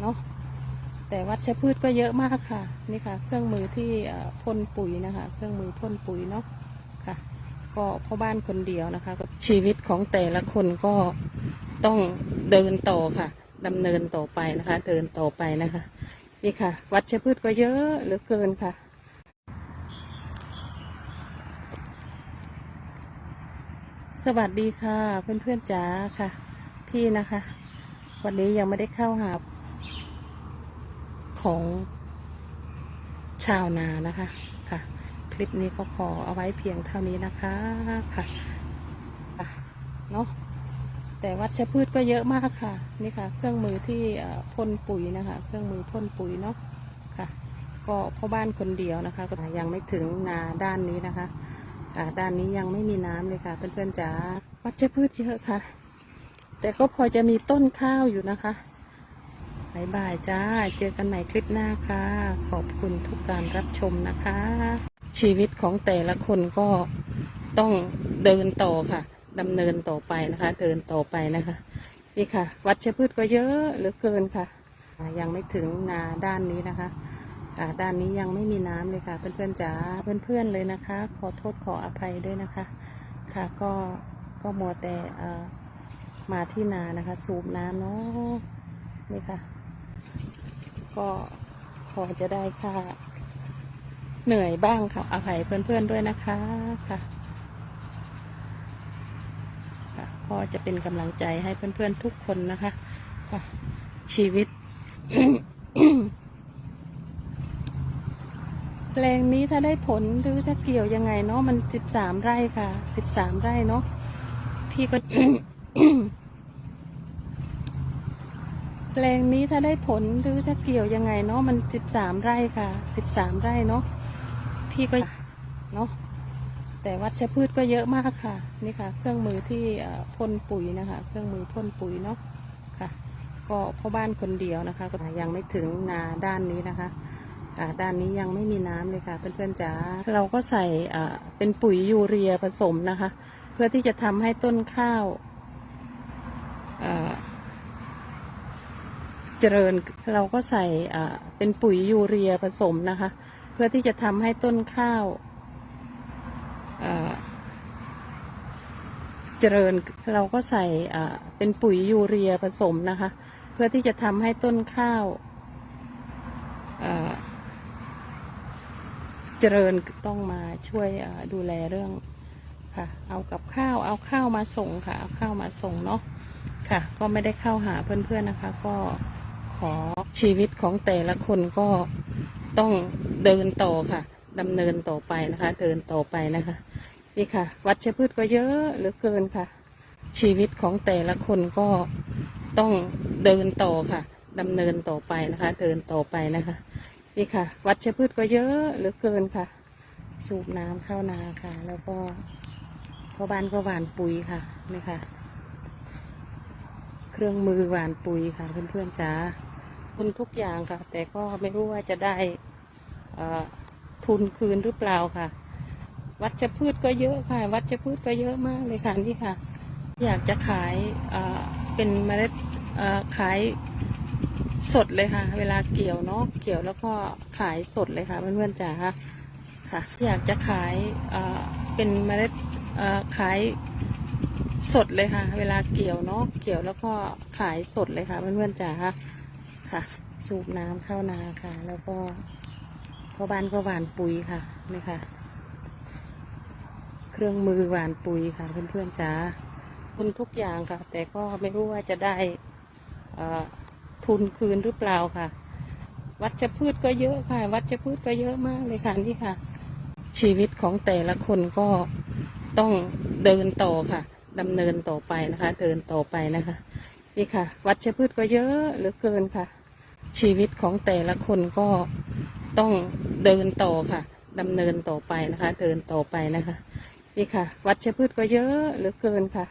เนาะแต่วัชพืชก็เยอะมากค่ะ นี่ค่ะ เครื่องมือที่พ่นปุ๋ยนะคะ เครื่องมือพ่นปุ๋ยเนาะค่ะ ก็พ่อบ้านคนเดียวนะคะ ชีวิตของแต่ละคนก็ต้องเดินต่อค่ะดำเนินต่อไปนะคะ เดินต่อไปนะคะ นี่ค่ะ วัชพืชก็เยอะเหลือเกินค่ะสวัสดีค่ะเพื่อนๆจ๋าค่ะ พี่นะคะ วันนี้ยังไม่ได้เข้าหา ของชาวนานะคะ ค่ะ คลิปนี้ก็ขอเอาไว้เพียงเท่านี้นะคะค่ะค่ะเนาะแต่วัชพืชก็เยอะมากค่ะ นี่ค่ะ เครื่องมือที่พ่นปุ๋ยนะคะ เครื่องมือพ่นปุ๋ยเนาะค่ะ ก็พ่อบ้านคนเดียวนะคะ ก็ยังไม่ถึงนาด้านนี้นะคะด้านนี้ยังไม่มีน้ำเลยค่ะ เพื่อนๆจ๋าวัชพืชเยอะค่ะ แต่ก็พอจะมีต้นข้าวอยู่นะคะายบายจ้า เจอกันใหม่คลิปหน้าค่ะ ขอบคุณทุกการรับชมนะคะ ชีวิตของแต่ละคนก็ต้องเดินต่อค่ะดำเนินต่อไปนะคะ เดินต่อไปนะคะ นี่ค่ะ วัชพืชก็เยอะเหลือเกินค่ะ ยังไม่ถึงนาด้านนี้นะคะด้านนี้ยังไม่มีน้ำเลยค่ะ เพื่อนๆจ๋าเพื่อนๆเลยนะคะ ขอโทษขออภัยด้วยนะคะ ค่ะก็ก็มัวแต่มาที่นานะคะ สูบน้ำเนาะนี่ค่ะ ก็พอจะได้ค่ะเหนื่อยบ้างค่ะอภัยเพื่อนๆด้วยนะคะค่ะก็จะเป็นกำลังใจให้เพื่อนๆทุกคนนะคะค่ะชีวิตแปลงนี้ถ้าได้ผลหรือถ้าเกี่ยวยังไงเนาะมันสิบสามไร่ค่ะสิบสามไร่เนาะพี่ก็ ลงนี้ถ้าได้ผลหรือถ้าเกี่ยวยังไงเนาะมันสิบสามไร่ค่ะสิบสามไร่เนาะพี่ก็เนาะแต่วัชพืชก็เยอะมากค่ะ นี่ค่ะ เครื่องมือที่พ่นปุ๋ยนะคะ เครื่องมือพ่นปุ๋ยเนาะค่ะ ก็พ่อบ้านคนเดียวนะคะ ก็ยังไม่ถึงนาด้านนี้นะคะด้านนี้ยังไม่มีน้ำเลยค่ะ เพื่อนๆจ๋าเราก็ใส่เป็นปุ๋ยยูเรียผสมนะคะ เพื่อที่จะทำให้ต้นข้าวอ่า เจริญเราก็ใส่เป็นปุ๋ยยูเรียผสมนะคะ เพื่อที่จะทำให้ต้นข้าวเจริญเราก็ใส่เป็นปุ๋ยยูเรียผสมนะคะ เพื่อที่จะทำให้ต้นข้าวเจริญต้องมาช่วยดูแลเรื่องค่ะ เอากับข้าวเอาข้าวมาส่งค่ะ เอาข้าวมาส่งเนาะค่ะ ก็ไม่ได้เข้าหาเพื่อนๆนะคะ ก็ ขอชีวิตของแต่ละคนก็ต้องเดินต่อค่ะดำเนินต่อไปนะคะ เดินต่อไปนะคะ นี่ค่ะ วัชพืชก็เยอะเหลือเกินค่ะ ชีวิตของแต่ละคนก็ต้องเดินต่อค่ะดำเนินต่อไปนะคะ เดินต่อไปนะคะ นี่ค่ะ วัชพืชก็เยอะเหลือเกินค่ะ สูบน้ำเข้านาค่ะ แล้วก็พ่อบ้านก็หว่านปุ๋ยค่ะนี่ค่ะ เครื่องมือหว่านปุ๋ยค่ะเพื่อนๆจ๋า คุณทุกอย่างค่ะ แต่ก็ไม่รู้ว่าจะได้ทุนคืนหรือเปล่าค่ะ วัชพืชก็เยอะค่ะ วัชพืชก็เยอะมากเลยค่ะนี่ค่ะ อยากจะขายเป็นเมล็ดขายสดเลยค่ะ เวลาเกี่ยวเนาะเกี่ยวแล้วก็ขายสดเลยค่ะเพื่อนๆจ๋าค่ะ อยากจะขายเป็นเมล็ดขายสดเลยค่ะ เวลาเกี่ยวเนาะเกี่ยวแล้วก็ขายสดเลยค่ะเพื่อนๆจ๋า ค่ะ สูบน้ำเข้านาค่ะ แล้วก็พ่อบ้านก็หว่านปุ๋ยค่ะนี่ค่ะ เครื่องมือหว่านปุ๋ยค่ะ เพื่อนๆจ๋าคุณทุกอย่างค่ะ แต่ก็ไม่รู้ว่าจะได้ทุนคืนหรือเปล่าค่ะ วัชพืชก็เยอะค่ะ วัชพืชก็เยอะมากเลยค่ะนี่ค่ะ ชีวิตของแต่ละคนก็ต้องเดินต่อค่ะดำเนินต่อไปนะคะ เดินต่อไปนะคะ นี่ค่ะ วัชพืชก็เยอะเหลือเกินค่ะ ชีวิตของแต่ละคนก็ต้องเดินต่อค่ะดำเนินต่อไปนะคะ เดินต่อไปนะคะ นี่ค่ะ วัชพืชก็เยอะเหลือเกินค่ะ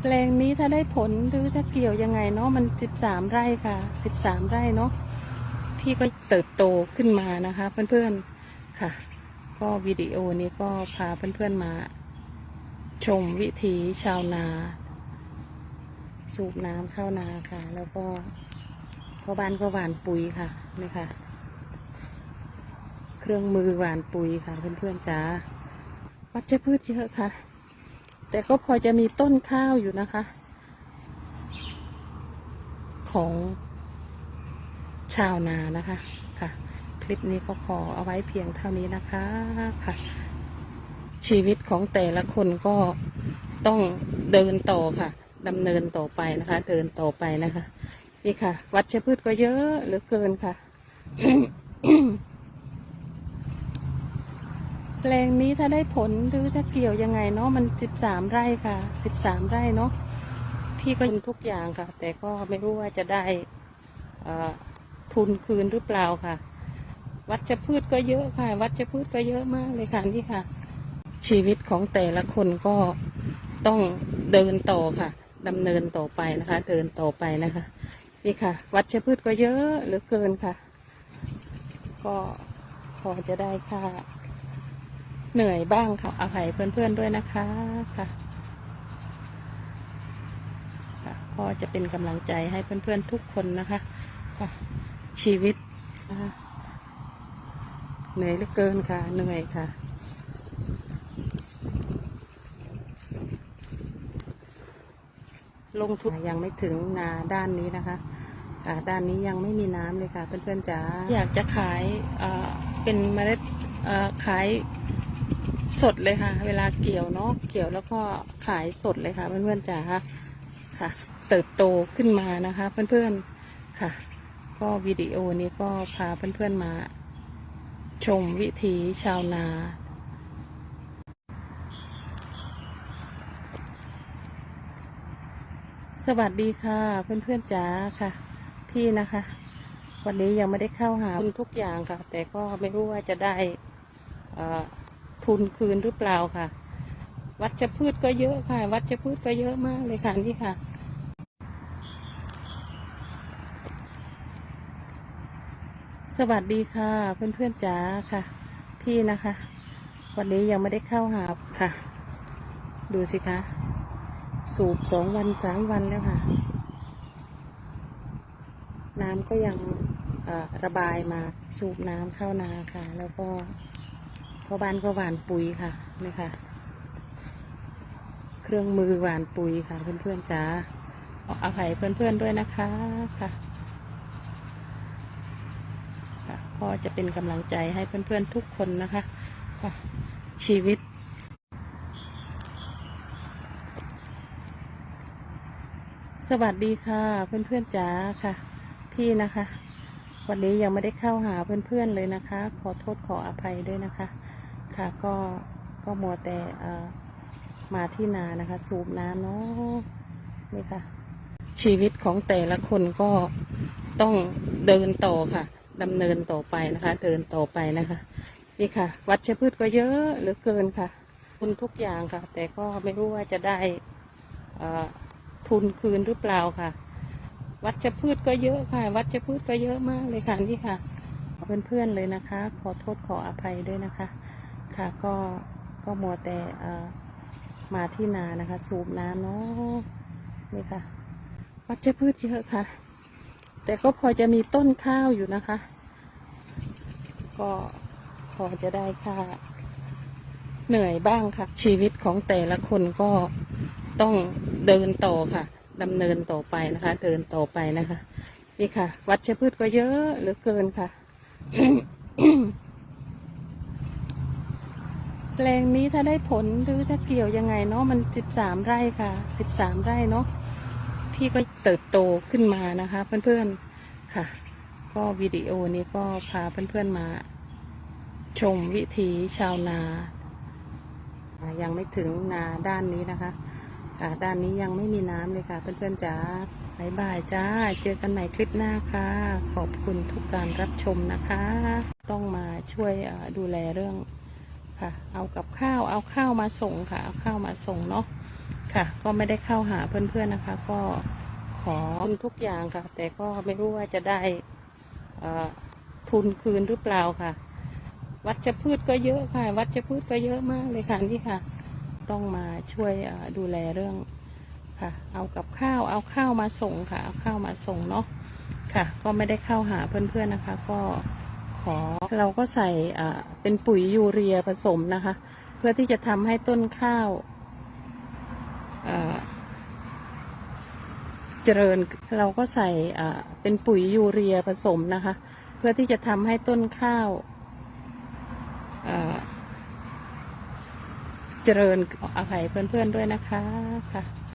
แปลงนี้ถ้าได้ผลหรือถ้าเกี่ยวยังไงเนาะมันสิบสามไร่ค่ะสิบสามไร่เนาะพี่ก็เติบโตขึ้นมานะคะ เพื่อนๆค่ะ ก็วิดีโอนี้ก็พาเพื่อนๆมา ชมวิถีชาวนา สูบน้ำเข้านาค่ะ แล้วก็พ่อบ้านก็หว่านปุ๋ยค่ะนี่ค่ะเครื่องมือหว่านปุ๋ยค่ะเพื่อนๆจ๋าวัชพืชเยอะค่ะ แต่ก็พอจะมีต้นข้าวอยู่นะคะ ของชาวนานะคะค่ะ คลิปนี้ก็ขอเอาไว้เพียงเท่านี้นะคะค่ะ ชีวิตของแต่ละคนก็ต้องเดินต่อค่ะ ดำเนินต่อไปนะคะ เดินต่อไปนะคะ นี่ค่ะ วัชพืชก็เยอะเหลือเกินค่ะแปลงนี้ถ้าได้ผลหรือถ้าเกี่ยวยังไงเนาะมันสิบสามไร่ค่ะสิบสามไร่เนาะพี่ก็ยินทุกอย่างค่ะ แต่ก็ไม่รู้ว่าจะได้ทุนคืนหรือเปล่าค่ะ วัชพืชก็เยอะค่ะ วัชพืชก็เยอะมากเลยค่ะนี่ค่ะ ชีวิตของแต่ละคนก็ต้องเดินต่อค่ะ ดำเนินต่อไปนะคะ เดินต่อไปนะคะ นี่ค่ะ วัชพืชก็เยอะเหลือเกินค่ะ ก็พอจะได้ค่ะ เหนื่อยบ้างค่ะอาภัยเพื่อนๆด้วยนะคะค่ะค่ะก็จะเป็นกำลังใจให้เพื่อนๆทุกคนนะคะค่ะชีวิตนะคะเหนื่อยเหลือเกินค่ะเหนื่อยค่ะ ลงทุนยังไม่ถึงนาด้านนี้นะคะค่ะด้านนี้ยังไม่มีน้ำเลยค่ะ เพื่อนๆจ๋าอยากจะขายเอ่อเป็นเมล็ดเอ่อขายสดเลยค่ะ เวลาเกี่ยวเนาะเกี่ยวแล้วก็ขายสดเลยค่ะ เพื่อนๆจ๋าค่ะ เติบโตขึ้นมานะคะ เพื่อนๆค่ะ ก็วิดีโอนี้ก็พาเพื่อนๆมา ชมวิถีชาวนา สวัสดีค่ะเพื่อนๆจ๋าค่ะ พี่นะคะ วันนี้ยังไม่ได้เข้าหาทุนทุกอย่างค่ะ แต่ก็ไม่รู้ว่าจะได้เอ่อทุนคืนหรือเปล่าค่ะ วัชพืชก็เยอะค่ะ วัชพืชก็เยอะมากเลยค่ะนี่ค่ะ สวัสดีค่ะเพื่อนๆจ๋าค่ะ พี่นะคะ วันนี้ยังไม่ได้เข้าหาค่ะ ดูสิคะ สูบสองวันสามวันแล้วค่ะ น้ำก็ยังระบายมาสูบน้ำเข้านาค่ะ แล้วก็พ่อบ้านก็หว่านปุ๋ยค่ะนี่ค่ะ เครื่องมือหว่านปุ๋ยค่ะเพื่อนๆจ๋าขออภัยเพื่อนๆด้วยนะคะค่ะก็จะเป็นกำลังใจให้เพื่อนๆทุกคนนะคะ ชีวิต สวัสดีค่ะ เพื่อนๆจ๋าค่ะ พี่นะคะ วันนี้ยังไม่ได้เข้าหาเพื่อนๆเลยนะคะ ขอโทษขออภัยด้วยนะคะ ค่ะก็ก็มัวแต่เออมาที่นานะคะ สูบน้ำเนาะนี่ค่ะ ชีวิตของแต่ละคนก็ต้องเดินต่อค่ะดำเนินต่อไปนะคะ เดินต่อไปนะคะนี่ค่ะ วัชพืชก็เยอะเหลือเกินค่ะทุนทุกอย่างค่ะ แต่ก็ไม่รู้ว่าจะได้เอ่อ ทุนคืนหรือเปล่าค่ะ วัชพืชก็เยอะค่ะ วัชพืชก็เยอะมากเลยค่ะนี่ค่ะเพื่อนๆเลยนะคะ ขอโทษขออภัยด้วยนะคะ ค่ะก็ก็มัวแต่มาที่นานะคะ สูบน้ำเนาะนี่ค่ะ วัชพืชเยอะค่ะ แต่ก็พอจะมีต้นข้าวอยู่นะคะ ก็พอจะได้ค่ะ เหนื่อยบ้างค่ะ ชีวิตของแต่ละคนก็ ต้องเดินต่อค่ะดำเนินต่อไปนะคะ เดินต่อไปนะคะ นี่ค่ะ วัชพืชก็เยอะเหลือเกินค่ะแปลงนี้ถ้าได้ผลหรือถ้าเกี่ยวยังไงเนาะมันสิบสามไร่ค่ะสิบสามไร่เนาะพี่ก็เติบโตขึ้นมานะคะ เพื่อนๆค่ะ ก็วิดีโอนี้ก็พาเพื่อนๆมา ชมวิถีชาวนา ยังไม่ถึงนาด้านนี้นะคะ ค่ะด้านนี้ยังไม่มีน้ำเลยค่ะ เพื่อนๆจ๋าบายบายจ้า เจอกันใหม่คลิปหน้าค่ะ ขอบคุณทุกการรับชมนะคะ ต้องมาช่วยดูแลเรื่องค่ะ เอากับข้าว เอาข้าวมาส่งค่ะ เอาข้าวมาส่งเนาะ ค่ะ ก็ไม่ได้เข้าหาเพื่อนๆนะคะ ก็ขอทุกอย่างค่ะ แต่ก็ไม่รู้ว่าจะได้ทุนคืนหรือเปล่าค่ะ วัชพืชก็เยอะค่ะ วัชพืชก็เยอะมากเลยค่ะนี่ค่ะ ต้องมาช่วยดูแลเรื่องค่ะ เอากับข้าวเอาข้าวมาส่งค่ะ เอาข้าวมาส่งเนาะค่ะ ก็ไม่ได้เข้าหาเพื่อนๆนะคะ ก็ขอเราก็ใส่เป็นปุ๋ยยูเรียผสมนะคะ เพื่อที่จะทำให้ต้นข้าวเจริญเราก็ใส่เป็นปุ๋ยยูเรียผสมนะคะ เพื่อที่จะทำให้ต้นข้าวเอ่อ เจริญอภัยเพื่อนๆด้วยนะคะค่ะ